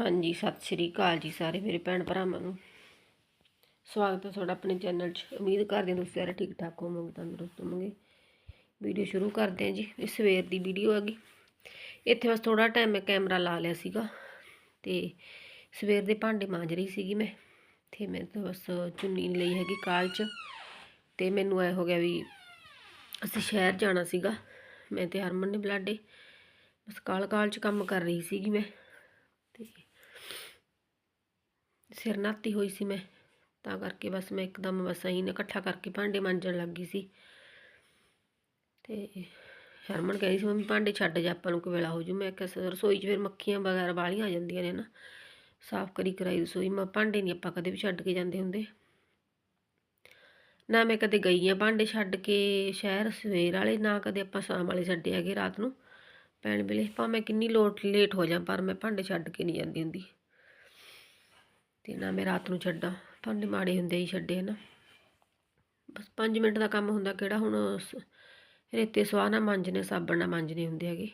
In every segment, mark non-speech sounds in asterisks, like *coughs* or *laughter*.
ਹਾਂਜੀ, ਸਤਿ ਸ਼੍ਰੀ ਅਕਾਲ ਜੀ ਸਾਰੇ ਮੇਰੇ ਭੈਣ ਭਰਾਵਾਂ ਨੂੰ। ਸਵਾਗਤ ਹੈ ਤੁਹਾਡਾ ਆਪਣੇ ਚੈਨਲ 'ਚ। ਉਮੀਦ ਕਰਦੇ ਹਾਂ ਤੁਸੀਂ ਸਾਰੇ ਠੀਕ ਠਾਕ ਹੋਵੋਗੇ, ਤੰਦਰੁਸਤ ਹੋਵੋਗੇ। ਵੀਡੀਓ ਸ਼ੁਰੂ ਕਰਦੇ ਹਾਂ ਜੀ। ਇਹ ਸਵੇਰ ਦੀ ਵੀਡੀਓ ਹੈਗੀ। ਇੱਥੇ ਬਸ ਥੋੜਾ ਟਾਈਮ ਮੈਂ ਕੈਮਰਾ ਲਾ ਲਿਆ ਸੀਗਾ ਤੇ ਸਵੇਰ ਦੇ ਭਾਂਡੇ ਮਾਂਜ ਰਹੀ ਸੀਗੀ ਮੈਂ। ਤੇ ਮੈਂ ਤਾਂ ਬਸ ਚੁੰਨੀ ਲਈ ਹੈਗੀ ਕਾਲ 'ਚ। ਤੇ ਮੈਨੂੰ ਐ ਹੋ ਗਿਆ ਵੀ ਅਸੀਂ ਸ਼ਹਿਰ ਜਾਣਾ ਸੀਗਾ। ਮੈਂ ਤੇ ਹਰਮਨ ਨੇ ਬਲਾਡੇ। ਬਸ ਕਾਲ ਕਾਲ 'ਚ ਕੰਮ ਕਰ ਰਹੀ ਸੀਗੀ ਮੈਂ। ਤੇ ਸਿਰ ਨਾਤੀ ਹੋਈ ਸੀ ਮੈਂ, ਤਾਂ ਕਰਕੇ ਬਸ ਮੈਂ ਇੱਕਦਮ ਬਸ ਅਹੀਂ ਇਕੱਠਾ ਕਰਕੇ ਭਾਂਡੇ ਮਾਂਜਣ ਲੱਗ ਗਈ ਸੀ। ਤੇ ਹਰਮਨ ਕਹਿੰਦੀ ਸੀ, ਮੰਮੀ ਭਾਂਡੇ ਛੱਡ ਜਾ, ਆਪਾਂ ਨੂੰ ਕੋਈ ਵੇਲਾ ਹੋ ਜੂ। ਮੈਂ ਕਿਹਾ ਰਸੋਈ 'ਚ ਫਿਰ ਮੱਖੀਆਂ ਵਗੈਰਾ ਵਾਲੀਆਂ ਆ ਜਾਂਦੀਆਂ ਨੇ ਨਾ, ਸਾਫ਼ ਕਰੀ ਕਰਾਈ ਰਸੋਈ। ਮੈਂ ਭਾਂਡੇ ਨਹੀਂ ਆਪਾਂ ਕਦੇ ਵੀ ਛੱਡ ਕੇ ਜਾਂਦੇ ਹੁੰਦੇ। ਨਾ ਮੈਂ ਕਦੇ ਗਈ ਆ ਭਾਂਡੇ ਛੱਡ ਕੇ ਸ਼ਹਿਰ ਸਵੇਰ ਵਾਲੇ, ਨਾ ਕਦੇ ਆਪਾਂ ਸ਼ਾਮ ਵਾਲੇ ਛੱਡੇ ਹੈਗੇ ਰਾਤ ਨੂੰ। ਪੈਣ ਵੇਲੇ, ਭਾਵੇਂ ਕਿੰਨੀ ਲੋਟ, ਲੇਟ ਹੋ ਜਾ, ਪਰ ਮੈਂ ਭਾਂਡੇ ਛੱਡ ਕੇ ਨਹੀਂ ਜਾਂਦੀ ਹੁੰਦੀ। ਤੇ ਨਾ ਮੈਂ ਰਾਤ ਨੂੰ ਛੱਡਾਂ। ਭਾਂਡੇ ਮਾੜੇ ਹੁੰਦੇ ਹੀ ਛੱਡੇ ਨਾ ਬਸ 5 ਮਿੰਟ ਦਾ ਕੰਮ ਹੁੰਦਾ, ਕਿਹੜਾ ਹੁਣ ਸ- ਰੇਤੇ ਸਵਾਹ ਨਾਲ ਮਾਂਜਣੇ ਸਾਬਣ ਨਾਲ ਮਾਂਜਣੇ ਹੁੰਦੇ ਹੈਗੇ।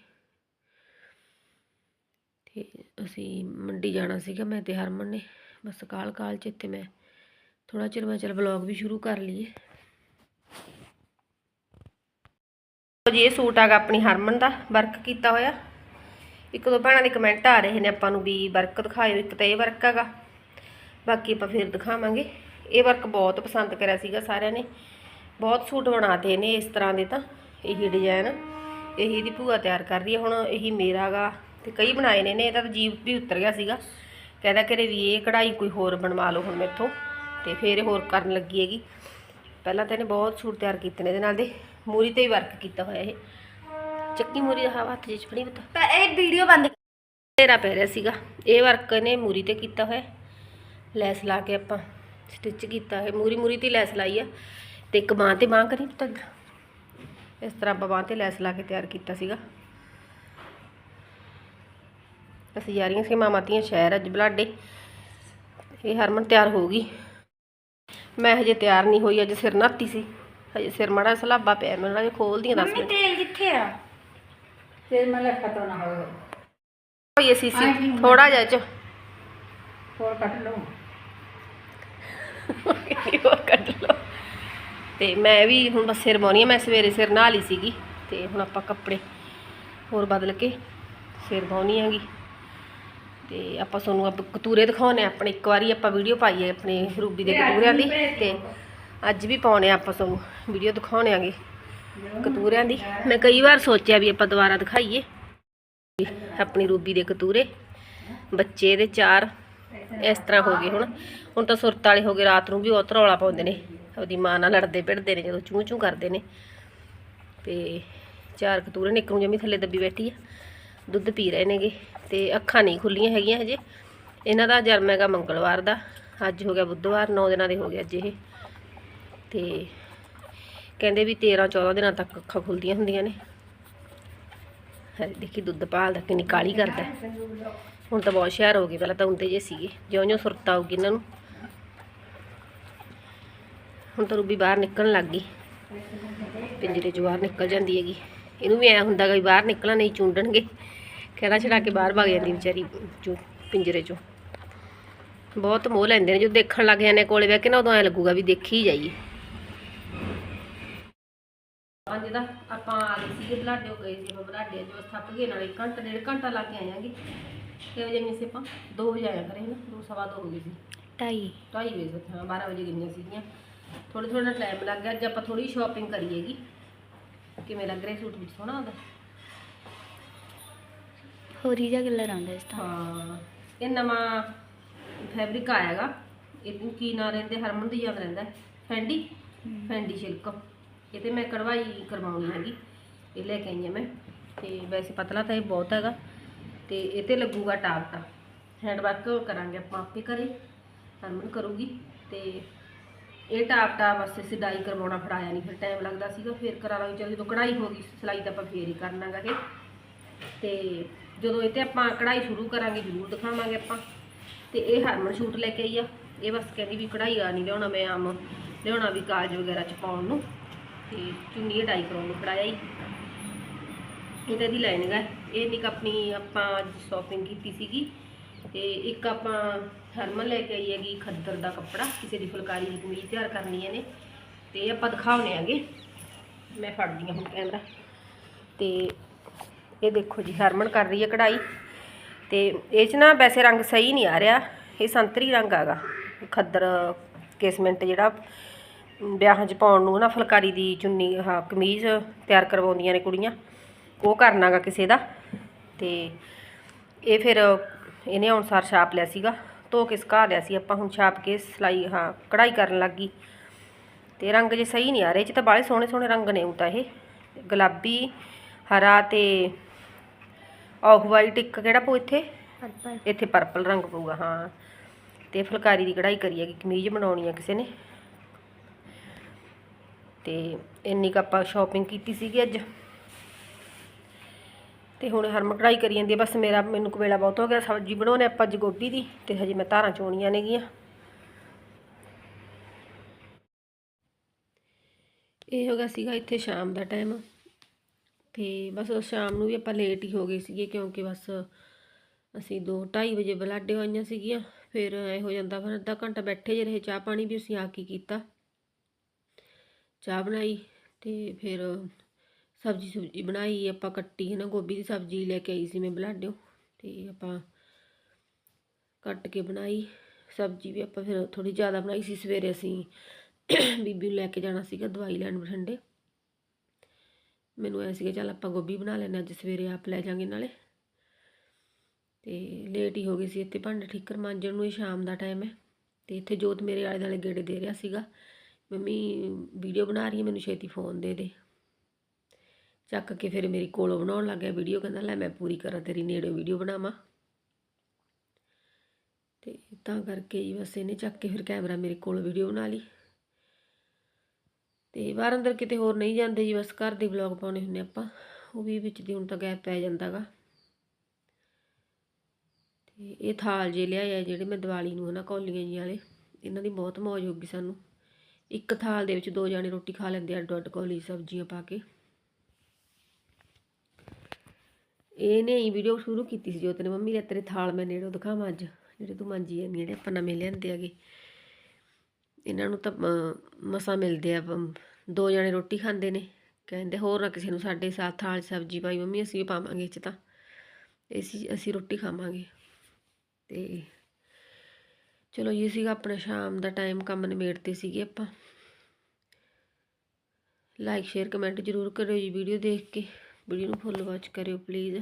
ਤੇ ਅਸੀਂ ਮੰਡੀ ਜਾਣਾ ਸੀਗਾ ਮੈਂ ਤੇ ਹਰਮਨ ਨੇ। ਬਸ ਕਾਲ ਕਾਲ ਚ ਇੱਥੇ ਮੈਂ ਥੋੜਾ ਚਿਰ, ਮੈਂ ਚਲ ਵਲੌਗ ਵੀ ਸ਼ੁਰੂ ਕਰ ਲਈਏ। ਜੀ, ਇਹ ਸੂਟ ਆਗਾ ਆਪਣੀ ਹਰਮਨ ਦਾ, ਵਰਕ ਕੀਤਾ ਹੋਇਆ। ਇੱਕ ਦੋ ਭੈਣਾਂ ਦੇ ਕਮੈਂਟ ਆ ਰਹੇ ਨੇ ਆਪਾਂ ਨੂੰ ਵੀ ਵਰਕ ਦਿਖਾਇਓ, ਇੱਕ ਤਾਂ ਇਹ ਵਰਕ ਹੈਗਾ ਬਾਕੀ ਆਪਾਂ ਫਿਰ ਦਿਖਾਵਾਂਗੇ। ਇਹ ਵਰਕ ਬਹੁਤ ਪਸੰਦ ਕਰਿਆ ਸੀਗਾ ਸਾਰਿਆਂ ਨੇ। ਬਹੁਤ ਸੂਟ ਬਣਾਤੇ ਨੇ ਇਸ ਤਰ੍ਹਾਂ ਦੇ ਤਾਂ। ਇਹੀ ਡਿਜ਼ਾਈਨ ਇਹੀ ਇਹਦੀ ਭੂਆ ਤਿਆਰ ਕਰ ਰਹੀ ਹੈ। ਹੁਣ ਇਹੀ ਮੇਰਾਗਾ ਤੇ ਕਈ ਬਣਾਏ ਨੇ ਨੇ ਇਹਦਾ ਤਾਂ ਜੀਵ ਵੀ ਉਤਰ ਗਿਆ ਸੀਗਾ। ਕਹਿੰਦਾ ਕਰੇ ਵੀ ਇਹ ਕਢਾਈ ਕੋਈ ਹੋਰ ਬਣਵਾ ਲਓ ਹੁਣ ਮੈਥੋਂ। ਤੇ ਫਿਰ ਇਹ ਹੋਰ ਕਰਨ ਲੱਗੀ ਹੈਗੀ। ਪਹਿਲਾਂ ਤਾਂ ਇਹਨੇ ਬਹੁਤ ਸੂਟ ਤਿਆਰ ਕੀਤੇ ਨੇ ਇਹਦੇ ਨਾਲ ਦੇ। ਮੂਰੀ ਤੇ ਹੀ ਵਰਕ ਕੀਤਾ ਹੋਇਆ ਇਹ। ਚੱਕੀ ਮੂਰੀ ਦਾ ਹੱਥ ਜਿਹਾ ਫੜੀ ਬਤਾ ਇਹ ਵੀਡੀਓ ਬੰਦ ਤੇਰਾ ਪੈ ਰਿਹਾ ਸੀਗਾ। ਇਹ ਵਰਕ ਇਹਨੇ ਮੂਰੀ ਤੇ ਕੀਤਾ ਹੋਇਆ। ਲੈਸ ਲਾ ਕੇ ਆਪਾਂ ਸਟਿਚ ਕੀਤਾ ਹੈ ਮੂਰੀ ਮੂਰੀ ਤੇ ਲੈਸ ਲਾਈ ਆ। ਤੇ ਇੱਕ ਬਾਂਹ ਤੇ ਬਾਂਹ ਕਰੀ ਇੱਧਰ। ਇਸ ਤਰ੍ਹਾਂ ਆਪਾਂ ਬਾਂਹ ਤੇ ਲੈਸ ਲਾ ਕੇ ਤਿਆਰ ਕੀਤਾ ਸੀਗਾ। ਅਸੀਂ ਜਾ ਰਹੀਆਂ ਸੀ ਮਾਮਾਤੀਆਂ ਸ਼ਹਿਰ ਅੱਜ ਬਲਾਡੇ। ਇਹ ਹਰਮਨ ਤਿਆਰ ਹੋ ਗਈ। ਮੈਂ ਹਜੇ ਤਿਆਰ ਨਹੀਂ ਹੋਈ ਅੱਜ ਸਿਰ ਨਾਤੀ ਸੀ। ਹਜੇ ਸਿਰ ਮਾੜਾ ਸਲਾਬਾ ਪਿਆ ਮੈਨੂੰ ਲੱਗੇ ਖੋਲਦੀਆਂ ਦੱਸ ਮਿੰਟ। ਤੇਲ ਕਿੱਥੇ ਆ? ਫਿਰ ਮਤਲਬ ਖਤਮ ਨਾ ਹੋਵੇ। ਹੋਈ ਸੀ ਸੀ। ਥੋੜਾ ਜਿਹਾ ਚ। ਹੋਰ ਕੱਟ ਲਓ ਹੋਰ ਕੱਢ ਲਓ। ਤੇ ਮੈਂ ਵੀ ਹੁਣ ਬਸ ਸਿਰ ਬਾਉਣੀ ਆ ਮੈਂ ਸਵੇਰੇ ਸਿਰ ਨਹਾ ਲਈ ਸੀਗੀ ਤੇ ਹੁਣ ਆਪਾਂ ਕੱਪੜੇ ਹੋਰ ਬਦਲ ਕੇ ਸਿਰ ਬਾਉਣੀ ਹੈਗੀ ਤੇ ਆਪਾਂ ਤੁਹਾਨੂੰ ਆਪ ਕਤੂਰੇ ਦਿਖਾਉਣੇ ਆਪਣੇ ਇੱਕ ਵਾਰੀ ਆਪਾਂ ਵੀਡੀਓ ਪਾਈ ਹੈ ਆਪਣੇ ਰੂਬੀ ਦੇ ਕਤੂਰਿਆਂ ਦੀ ਤੇ ਅੱਜ ਵੀ ਪਾਉਣੇ ਆ ਆਪਾਂ ਤੁਹਾਨੂੰ ਵੀਡੀਓ ਦਿਖਾਉਣੇ ਆਂਗੇ ਕਤੂਰਿਆਂ ਦੀ। ਮੈਂ ਕਈ ਵਾਰ ਸੋਚਿਆ ਵੀ ਆਪਾਂ ਦੁਬਾਰਾ ਦਿਖਾਈਏ ਆਪਣੀ ਰੂਬੀ ਦੇ ਕਤੂਰੇ ਬੱਚੇ ਦੇ ਚਾਰ ਇਸ ਤਰ੍ਹਾਂ ਹੋ ਗਏ ਹੁਣ। ਹੁਣ ਤਾਂ ਸੁਰਤ ਵਾਲੇ ਹੋ ਗਏ, ਰਾਤ ਨੂੰ ਵੀ ਉਹ ਤਰੌਲਾ ਪਾਉਂਦੇ ਨੇ। ਉਹਦੀ ਮਾਂ ਨਾਲ ਲੜਦੇ ਭਿੜਦੇ ਨੇ, ਜਦੋਂ ਚੂੰ ਚੂੰ ਕਰਦੇ ਨੇ। ਤੇ ਚਾਰ ਕਤੂਰੇ ਨੇ ਇੱਕ ਨੂੰ ਜਮੀ ਥੱਲੇ ਦੱਬੀ ਬੈਠੀ ਆ। ਦੁੱਧ ਪੀ ਰਹੇ ਨੇਗੇ ਤੇ ਅੱਖਾਂ ਨਹੀਂ ਖੁੱਲੀਆਂ ਹੈਗੀਆਂ ਹਜੇ। ਇਹਨਾਂ ਦਾ ਜਨਮ ਹੈਗਾ ਮੰਗਲਵਾਰ ਦਾ। ਅੱਜ ਹੋ ਗਿਆ ਬੁੱਧਵਾਰ 9 ਦਿਨਾਂ ਦੇ ਹੋ ਗਏ ਅੱਜ ਇਹ। ਤੇ ਕਹਿੰਦੇ ਵੀ 13 14 ਦਿਨਾਂ ਤੱਕ ਅੱਖਾਂ ਖੁੱਲਦੀਆਂ ਹੁੰਦੀਆਂ ਨੇ। ਹੈ ਦੇਖੀ ਦੁੱਧ ਪਾਲਦਾ ਕਿੰਨੀ ਕਾਲੀ ਕਰਦਾ। ਹੁਣ ਤਾਂ ਬਹੁਤ ਹੁਸ਼ਿਆਰ ਹੋ ਗਏ ਪਹਿਲਾਂ ਤਾਂ ਹੁੰਦੇ ਜੇ ਸੀਗੇ। ਜਿਉਂ ਜਿਉਂ ਸੁਰਤ ਆਊਗੀ ਇਹਨਾਂ ਨੂੰ। ਹੁਣ ਤਾਂ ਰੂਬੀ ਬਾਹਰ ਨਿਕਲਣ ਲੱਗ ਗਈ। ਪਿੰਜਰੇ 'ਚੋਂ ਬਾਹਰ ਨਿਕਲ ਜਾਂਦੀ ਹੈਗੀ। ਇਹਨੂੰ ਵੀ ਐ ਹੁੰਦਾ ਗਾ ਵੀ ਬਾਹਰ ਨਿਕਲਣਾ ਨਹੀਂ, ਚੁੰਡਣਗੇ। ਕਹਿਣਾ ਛੜਾ ਕੇ ਬਾਹਰ ਭੱਗ ਜਾਂਦੀ ਵਿਚਾਰੀ ਚੋਂ, ਪਿੰਜਰੇ 'ਚੋਂ। ਬਹੁਤ ਮੋਹ ਲੈਂਦੇ ਨੇ, ਜਦੋਂ ਦੇਖਣ ਲੱਗ ਜਾਂਦੇ ਕੋਲੇ ਬਹਿ ਕੇ ਨਾ, ਉਦੋਂ ਐ ਲੱਗੂਗਾ ਵੀ ਦੇਖੀ ਜਾਈਏ। ਅੱਜ ਦਾ ਆਪਾਂ ਆ ਗਏ ਸੀਗੇ, ਬਲਾਡੇ ਗਏ ਸੀ ਬਲਾਡੇ ਜੋ ਥੱਕ ਗਏ, ਨਾਲੇ ਘੰਟਾ, ਡੇਢ ਘੰਟਾ ਲਾ ਕੇ ਆਇਆਂਗੇ ਤੇ ਵਜੇ ਮਿਸੇ ਆਪਾਂ 2 ਵਜੇ ਆਇਆ ਕਰੇ ਨਾ 2 ਸਵਾ 2 ਹੋ ਗਏ ਸੀ। ਢਾਈ। 2:30 ਵਜੇ ਤੱਕ ਹਾਂ 12 ਵਜੇ ਗਈਆਂ ਸੀਗੀਆਂ। ਥੋੜਾ ਥੋੜਾ ਟਾਈਮ ਲੱਗ ਗਿਆ ਅੱਜ ਆਪਾਂ ਥੋੜੀ ਸ਼ਾਪਿੰਗ ਕਰੀਏਗੀ ਕਿਵੇਂ ਲੱਗ ਰਿਹਾ ਸੂਟ ਵਿੱਚ? ਸੋਹਣਾ ਹੁੰਦਾ ਹੋਰੀ ਜਿਹਾ ਕਲਰ ਆਉਂਦਾ ਇਸ ਤਾਂ ਹਾਂ ਇਹ ਨਵਾਂ ਫੈਬਰਿਕ ਆਇਆਗਾ ਇਹਨੂੰ ਕੀ ਨਾਂ ਰਹਿੰਦੇ? ਹਰਮਨ ਦੀ ਯਾਦ ਰਹਿੰਦਾ ਹੈ। ਫੈਂਡੀ ਫੈਂਡੀ ਸਿਲਕ ਇਹ ਤੇ ਮੈਂ ਕਢਵਾਈ ਕਰਵਾਉਣੀ ਹੈਗੀ। ਇਹ ਲੈ ਕੇ ਆਈ ਹਾਂ ਮੈਂ। ਤੇ ਵੈਸੇ ਪਤਲਾ ਤਾਂ ਇਹ ਬਹੁਤ ਹੈਗਾ। ਤੇ ਇਹ ਤੇ ਲੱਗੂਗਾ ਟਾਪਟਾ ਹੈਂਡ ਵਰਕ ਕਰਾਂਗੇ ਆਪਾਂ ਆਪੇ ਘਰੇ। ਹਰਮਨ ਕਰੂਗੀ ਤੇ ਇਹ ਟਾਪਟਾ ਬਸ ਸਿਲਾਈ ਕਰਵਾਉਣਾ ਫੜਾਇਆ ਨਹੀਂ ਫਿਰ ਟਾਈਮ ਲੱਗਦਾ ਸੀਗਾ, ਫਿਰ ਕਰਾ ਲਾਂਗੇ ਚਲ ਜਦੋਂ ਕਢਾਈ ਹੋ ਗਈ, ਸਿਲਾਈ ਤਾਂ ਆਪਾਂ ਫੇਰ ਹੀ ਕਰਨਾਗਾ ਇਹ। ਤੇ ਜਦੋਂ ਇਹ ਤੇ ਆਪਾਂ ਕਢਾਈ ਸ਼ੁਰੂ ਕਰਾਂਗੇ, ਜ਼ਰੂਰ ਦਿਖਾਵਾਂਗੇ ਆਪਾਂ। ਤੇ ਇਹ ਹਰਮਨ ਸ਼ੂਟ ਲੈ ਕੇ ਆਈ ਆ। ਇਹ ਬਸ ਕਹਿੰਦੀ ਵੀ ਕਢਾਈ ਆ ਨਹੀਂ ਲਿਆਉਣਾ ਮੈਂ ਆਮ। ਲਿਆਉਣਾ ਵੀ ਕਾਜ ਵਗੈਰਾ ਚ ਪਾਉਣ ਨੂੰ। ਤੇ ਚੁੰਨੀ ਡਾਈ ਕਰਾਉਣ ਨੂੰ ਫੜਾਇਆ ਹੀ ਇਹ ਤਾਂ ਇਹਦੀ ਲਾਈਨਿੰਗ ਹੈ ਇਹ ਨਿਕ ਆਪਣੀ ਆਪਾਂ ਸ਼ਾਪਿੰਗ ਕੀਤੀ ਸੀਗੀ। ਤੇ ਇੱਕ ਆਪਾਂ ਹਰਮਨ ਲੈ ਕੇ ਆਈ ਹੈਗੀ ਖੱਦਰ ਦਾ ਕੱਪੜਾ। ਕਿਸੇ ਦੀ ਫੁਲਕਾਰੀ ਦੀ ਕਮੀਜ਼ ਤਿਆਰ ਕਰਨੀ ਹੈ ਨੇ ਤੇ ਇਹ ਆਪਾਂ ਦਿਖਾਉਣੇ ਆਗੇ ਮੈਂ ਫੜਦੀ ਹਾਂ ਹੁਣ ਕੈਮਰਾ ਤੇ ਇਹ ਦੇਖੋ ਜੀ, ਹਰਮਨ ਕਰ ਰਹੀ ਹੈ ਕਢਾਈ। ਤੇ ਇਹ 'ਚ ਨਾ ਵੈਸੇ ਰੰਗ ਸਹੀ ਨਹੀਂ ਆ ਰਿਹਾ। ਇਹ ਸੰਤਰੀ ਰੰਗ ਆਗਾ ਖੱਦਰ ਕੇਸਮੈਂਟ ਜਿਹੜਾ ਵਿਆਹਾਂ 'ਚ ਪਾਉਣ ਨੂੰ ਨਾ ਫੁਲਕਾਰੀ ਦੀ ਚੁੰਨੀ, ਹਾਂ, ਕਮੀਜ਼ ਤਿਆਰ ਕਰਵਾਉਂਦੀਆਂ ਨੇ ਕੁੜੀਆਂ। ਉਹ ਕਰਨਾਗਾ ਕਿਸੇ ਦਾ। ਤੇ ਇਹ ਫਿਰ ਇਹਨੇ ਅਨੁਸਾਰ ਛਾਪ ਲਿਆ ਸੀਗਾ। ਧੋ ਕੇ ਸੁਕਾ ਲਿਆ ਸੀ। ਆਪਾਂ ਹੁਣ ਛਾਪ ਕੇ ਸਿਲਾਈ ਹਾਂ ਕਢਾਈ ਕਰਨ ਲੱਗ। ਗਈ ਤੇ ਰੰਗ ਜੇ ਸਹੀ ਨਹੀਂ ਆ ਰਹੇ ਇਹ 'ਚ ਤਾਂ ਬਾਹਲੇ ਸੋਹਣੇ ਸੋਹਣੇ ਰੰਗ ਨੇ ਉਹ ਤਾਂ ਇਹ। ਗੁਲਾਬੀ ਹਰਾ ਤੇ ਆਫ ਵਾਈਟ ਇੱਕ ਕਿਹੜਾ ਪਊ ਇੱਥੇ? ਪਰਪਲ ਇੱਥੇ ਪਰਪਲ ਰੰਗ ਪਊਗਾ ਹਾਂ। ਤੇ ਫੁਲਕਾਰੀ ਦੀ ਕਢਾਈ ਕਰੀ ਹੈਗੀ ਕਮੀਜ਼ ਬਣਾਉਣੀ ਆ ਕਿਸੇ ਨੇ। ਤੇ ਇੰਨੀ ਕੁ ਆਪਾਂ ਸ਼ਾਪਿੰਗ ਕੀਤੀ ਸੀਗੀ ਅੱਜ। ਤੇ ਹੁਣ ਹਰਮ ਕਢਾਈ ਕਰੀ ਜਾਂਦੀ ਹੈ ਬਸ ਮੇਰਾ ਮੈਨੂੰ ਕਵੇਲਾ ਬਹੁਤ ਹੋ ਗਿਆ, ਸਬਜ਼ੀ ਬਣਾਉਣੇ ਆਪਾਂ ਅੱਜ ਗੋਭੀ ਦੀ ਤੇ ਹਜੇ ਮੈਂ ਧਾਰਾਂ ਚੋਣੀਆਂ ਨੇਗੀਆਂ। ਇਹ ਹੋ ਗਿਆ ਸੀਗਾ ਇੱਥੇ ਸ਼ਾਮ ਦਾ ਟਾਈਮ ਤੇ ਬਸ ਸ਼ਾਮ ਨੂੰ ਵੀ ਆਪਾਂ ਲੇਟ ਹੀ ਹੋ ਗਏ ਸੀਗੇ, ਕਿਉਂਕਿ ਬਸ ਅਸੀਂ 2:30 ਵਜੇ ਬਲਾਡੇ ਹੋਈਆਂ ਸੀਗੀਆਂ, ਫਿਰ ਇਹ ਹੋ ਜਾਂਦਾ ਫਿਰ ਅੱਧਾ ਘੰਟਾ ਬੈਠੇ ਜੇ ਰਹੇ, ਚਾਹ ਪਾਣੀ ਵੀ ਅਸੀਂ ਆ ਕੇ ਕੀਤਾ। ਚਾਹ ਬਣਾਈ ਤੇ ਫਿਰ ਸਬਜ਼ੀ ਸੁਬਜੀ ਬਣਾਈ, ਆਪਾਂ ਕੱਟੀ ਹੈ ਨਾ ਗੋਭੀ ਦੀ ਸਬਜ਼ੀ ਲੈ ਕੇ ਆਈ ਸੀ ਮੈਂ ਬਲਾਡਿਓ, ਤੇ ਆਪਾਂ ਕੱਟ ਕੇ ਬਣਾਈ। ਸਬਜ਼ੀ ਵੀ ਆਪਾਂ ਫਿਰ ਥੋੜੀ ਜ਼ਿਆਦਾ ਬਣਾਈ ਸੀ, ਸਵੇਰੇ ਅਸੀਂ *coughs* ਬੀਬੀ ਨੂੰ ਲੈ ਕੇ ਜਾਣਾ ਸੀਗਾ ਦਵਾਈ ਲੈਣ ਬਠਿੰਡੇ। ਮੈਨੂੰ ਐ ਸੀਗਾ, ਚੱਲ ਆਪਾਂ ਗੋਭੀ ਬਣਾ ਲੈਂਦੇ ਅੱਜ ਸਵੇਰੇ ਆਪ ਲੈ ਜਾਾਂਗੇ ਨਾਲੇ। ਤੇ ਲੇਟ ਹੀ ਹੋ ਗਈ ਸੀ, ਇੱਥੇ ਭਾਂਡੇ ਠੀਕਰ ਮਾਂਜਣ ਨੂੰ ਹੀ ਸ਼ਾਮ ਦਾ ਟਾਈਮ ਹੈ। ਤੇ ਇੱਥੇ ਜੋਤ ਮੇਰੇ ਆਲੇ ਦੁਆਲੇ ਗੇੜੇ ਦੇ ਰਿਹਾ ਸੀਗਾ। ਮੰਮੀ ਵੀਡੀਓ ਬਣਾ ਰਹੀ ਹੈ, ਮੈਨੂੰ ਛੇਤੀ ਫੋਨ ਦੇ ਦੇ। ਚੱਕ ਕੇ ਫਿਰ ਮੇਰੀ ਕੋਲੋਂ ਬਣਾਉਣ ਲੱਗ ਗਿਆ ਵੀਡੀਓ ਕਹਿੰਦਾ ਲੈ ਮੈਂ ਪੂਰੀ ਕਰਾਂ, ਤੇਰੀ ਨੇੜੇ ਵੀਡੀਓ ਬਣਾਵਾਂ। ਤੇ ਤਾਂ ਕਰਕੇ ਜੀ ਬਸ ਇਹਨੇ ਚੱਕ ਕੇ ਫਿਰ ਕੈਮਰਾ ਮੇਰੇ ਕੋਲ ਵੀਡੀਓ ਬਣਾ ਲਈ। ਤੇ ਬਾਹਰ ਅੰਦਰ ਕਿਤੇ ਹੋਰ ਨਹੀਂ ਜਾਂਦੇ ਜੀ, ਬਸ ਘਰ ਦੇ ਵਲੌਗ ਪਾਉਣੇ ਹੁੰਦੇ ਆਪਾਂ, ਉਹ ਵੀ ਵਿੱਚ ਦੀ ਹੁਣ ਤਾਂ ਗੈਪ ਪੈ ਜਾਂਦਾਗਾ। ਤੇ ਇਹ ਥਾਲ ਜੇ ਲਿਆਇਆ ਜਿਹੜੇ ਮੈਂ ਦੀਵਾਲੀ ਨੂੰ ਹਨਾ ਕੌਲੀਆਂ ਜੀ ਵਾਲੇ, ਇਹਨਾਂ ਦੀ ਬਹੁਤ ਮੌਜ ਹੋ ਗਈ ਸਾਨੂੰ। ਇੱਕ ਥਾਲ ਦੇ ਵਿੱਚ ਦੋ ਜਾਣੇ ਰੋਟੀ ਖਾ ਲੈਂਦੇ ਆ ਅੱਡੋ ਅੱਡ ਕੌਲੀ ਸਬਜ਼ੀਆਂ ਪਾ ਕੇ। ਇਹਨੇ ਹੀ ਵੀਡੀਓ ਸ਼ੁਰੂ ਕੀਤੀ ਸੀ ਜੋ ਤੇਰੇ ਮੰਮੀ ਨੇ ਤੇਰੇ ਥਾਲ ਮੈਂ ਨੇੜੋਂ ਦਿਖਾਵਾਂ ਅੱਜ, ਜਿਹੜੇ ਤੂੰ ਮਾਂਜੀ ਜਾਂਦੀ ਜਿਹੜੇ ਆਪਾਂ ਨਵੇਂ ਲਿਆਂਦੇ ਹੈਗੇ। ਇਹਨਾਂ ਨੂੰ ਤਾਂ ਮਸਾ ਮਿਲਦੇ ਆ ਦੋ ਜਣੇ ਰੋਟੀ ਖਾਂਦੇ ਨੇ। ਕਹਿੰਦੇ ਹੋਰ ਨਾ ਕਿਸੇ ਨੂੰ ਸਾਡੇ ਸਾਥ ਥਾਲ, ਸਬਜ਼ੀ ਪਾਈ, ਮੰਮੀ ਅਸੀਂ ਵੀ ਪਾਵਾਂਗੇ ਇਹ 'ਚ ਤਾਂ। ਅਸੀਂ ਅਸੀਂ ਰੋਟੀ ਖਾਵਾਂਗੇ। ਤੇ ਚਲੋ ਇਹ ਸੀਗਾ ਆਪਣਾ ਸ਼ਾਮ ਦਾ ਟਾਈਮ ਕੰਮ ਨਿਬੇੜਤੇ ਸੀਗੇ ਆਪਾਂ। ਲਾਈਕ ਸ਼ੇਅਰ ਕਮੈਂਟ ਜ਼ਰੂਰ ਕਰਿਓ ਜੀ ਵੀਡੀਓ ਦੇਖ ਕੇ। ਵੀਡੀਓ ਨੂੰ ਫੁੱਲ ਵਾਚ ਕਰਿਓ ਪਲੀਜ਼